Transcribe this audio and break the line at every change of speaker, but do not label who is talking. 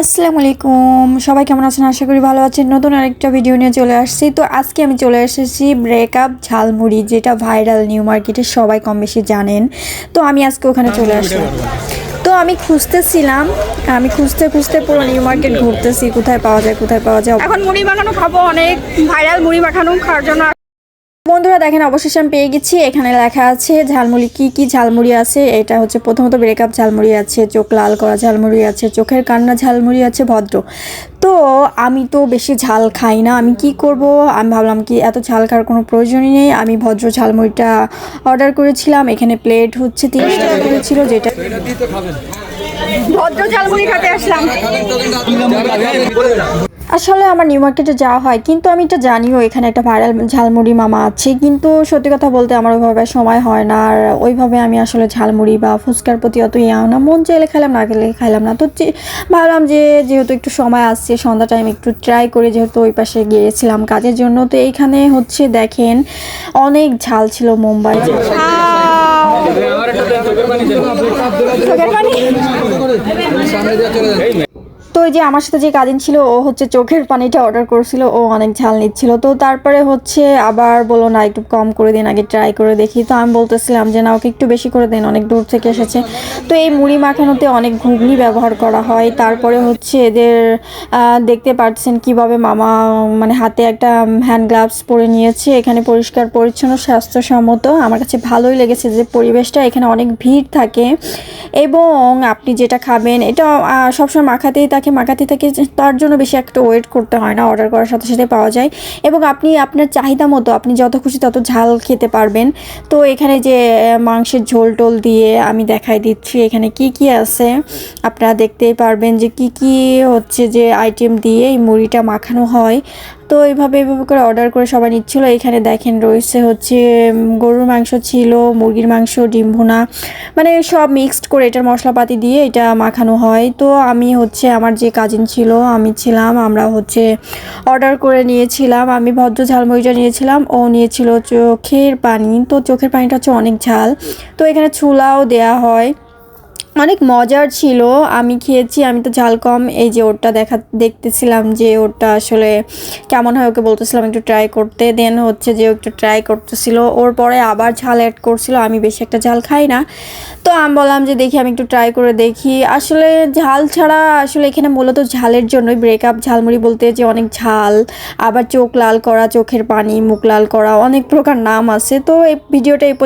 আসসালামু আলাইকুম। সবাই কেমন আছেন? আশা করি ভালো আছেন। নতুন আরেকটা ভিডিও নিয়ে চলে আসছি। তো আজকে আমি চলে এসেছি ব্রেকআপ ঝালমুড়ি, যেটা ভাইরাল নিউ মার্কেটে সবাই কম বেশি জানেন। তো আমি আজকে ওখানে চলে আসলাম। তো আমি খুঁজতেছিলাম, আমি খুঁজতে খুঁজতে পুরো নিউ মার্কেট ঘুরতেছি। কোথায় পাওয়া যায়, কোথায় পাওয়া যায়।
এখন মুড়ি মাখানো খাব, অনেক ভাইরাল মুড়ি মাখানো খাওয়ার জন্য
বন্ধুরা, দেখেন অবশেষে আমি পেয়ে গেছি। এখানে লেখা আছে, ঝালমুড়ি, কি কি ঝালমুড়ি আছে? এটা হচ্ছে প্রথমত ব্রেকআপ ঝালমুড়ি আছে, চোখ লাল করা ঝালমুড়ি আছে, চোখের কান্না ঝালমুড়ি আছে, ভদ্র। তো আমি তো বেশি ঝাল খাই না, আমি কি করব? আমি ভাবলাম কি, এত ঝাল খাওয়ার কোনো প্রয়োজনই নেই। আমি ভদ্র ঝালমুড়িটা অর্ডার করেছিলাম, এখানে প্লেট হচ্ছে তিরিশ টাকা করেছিল যেটা
ভদ্র ঝালমুড়ি খেতে আসলাম।
আসলে আমার নিউ মার্কেটে যাওয়া হয় কিন্তু আমি এটা জানিও এখানে একটা ভাইরাল ঝালমুড়ি মামা আছে কিন্তু সত্যি কথা বলতে আমার ওইভাবে সময় হয় না আর ওইভাবে আমি আসলে ঝালমুড়ি বা ফুচকার প্রতি অত ইয়া না মন চাইলে খাইলাম না গেলে খাইলাম না। তো ভাবলাম যে যেহেতু একটু সময় আসছে সন্ধ্যা টাইম একটু ট্রাই করে যেহেতু ওই পাশে গিয়েছিলাম কাজের জন্য তো এইখানে হচ্ছে দেখেন অনেক ঝাল ছিল মুম্বাই তো ওই যে আমার সাথে যে কাজিন ছিল, ও হচ্ছে চোখের পানিটা অর্ডার করেছিল, ও অনেক ঝাল নিচ্ছিল। তো তারপরে হচ্ছে আবার বলো না, একটু কম করে দিন, আগে ট্রাই করে দেখি। তো আমি বলতেছিলাম যে, না, ওকে একটু বেশি করে দিন, অনেক দূর থেকে এসেছে। তো এই মুড়ি মাখানোতে অনেক ঘুগনি ব্যবহার করা হয়। তারপরে হচ্ছে এদের দেখতে পাচ্ছেন কীভাবে মামা মানে হাতে একটা হ্যান্ড গ্লাভস পরে নিয়েছে। এখানে পরিষ্কার, পরিচ্ছন্ন, স্বাস্থ্যসম্মত। আমার কাছে ভালোই লেগেছে যে পরিবেশটা, এখানে অনেক ভিড় থাকে। এবং আপনি যেটা খাবেন, এটা সবসময় মাখাতেই থাকে মাখাতেই থাকে তার জন্য বেশি একটা ওয়েট করতে হয় না অর্ডার করার সাথে সাথে পাওয়া যায়। এবং আপনি আপনার চাহিদা মতো, আপনি যত খুশি তত ঝাল খেতে পারবেন। তো এখানে যে মাংসের ঝোল টোল দিয়ে আমি দেখাই দিচ্ছি, এখানে কি কি আছে। আপনারা দেখতেই পারবেন যে কি কি হচ্ছে যে আইটেম দিয়ে এই মুড়িটা মাখানো হয়। তো এইভাবে এইভাবে করে অর্ডার করে সবাই নিচ্ছিল। এখানে দেখেন রয়েছে হচ্ছে গরুর মাংস ছিল, মুরগির মাংস, ডিম ভুনা মানে সব মিক্সড করে এটার মশলাপাতি দিয়ে এটা মাখানো হয়। তো আমি হচ্ছে আমার যে কাজিন ছিল, আমি ছিলাম, আমরা হচ্ছে অর্ডার করে নিয়েছিলাম। আমি ভদ্র ঝালমুড়িটা নিয়েছিলাম, ও নিয়েছিল চোখের পানি। তো চোখের পানিটা হচ্ছে অনেক ঝাল। তো এখানে চুলাও দেয়া হয়। অনেক মজার ছিল। আমি খেয়েছি, আমি তো ঝাল কম। এই যে ওরটা দেখা, দেখতেছিলাম যে ওরটা আসলে কেমন হয় ওকে বলতেছিলাম একটু ট্রাই করতে। দেন হচ্ছে যে একটু ট্রাই করতেছিল। ওর পরে আবার ঝাল অ্যাড করছিল। আমি বেশি একটা ঝাল খাই না। তো আমি বললাম যে দেখি আমি একটু ট্রাই করে দেখি। আসলে ঝাল ছাড়া আসলে এখানে মূলত ঝালের জন্যই ব্রেকআপ ঝালমুড়ি বলতে যে অনেক ঝাল, আবার চোখ লাল করা, চোখের পানি, মুখ লাল করা, অনেক প্রকার নাম আছে। তো এই ভিডিওটা এই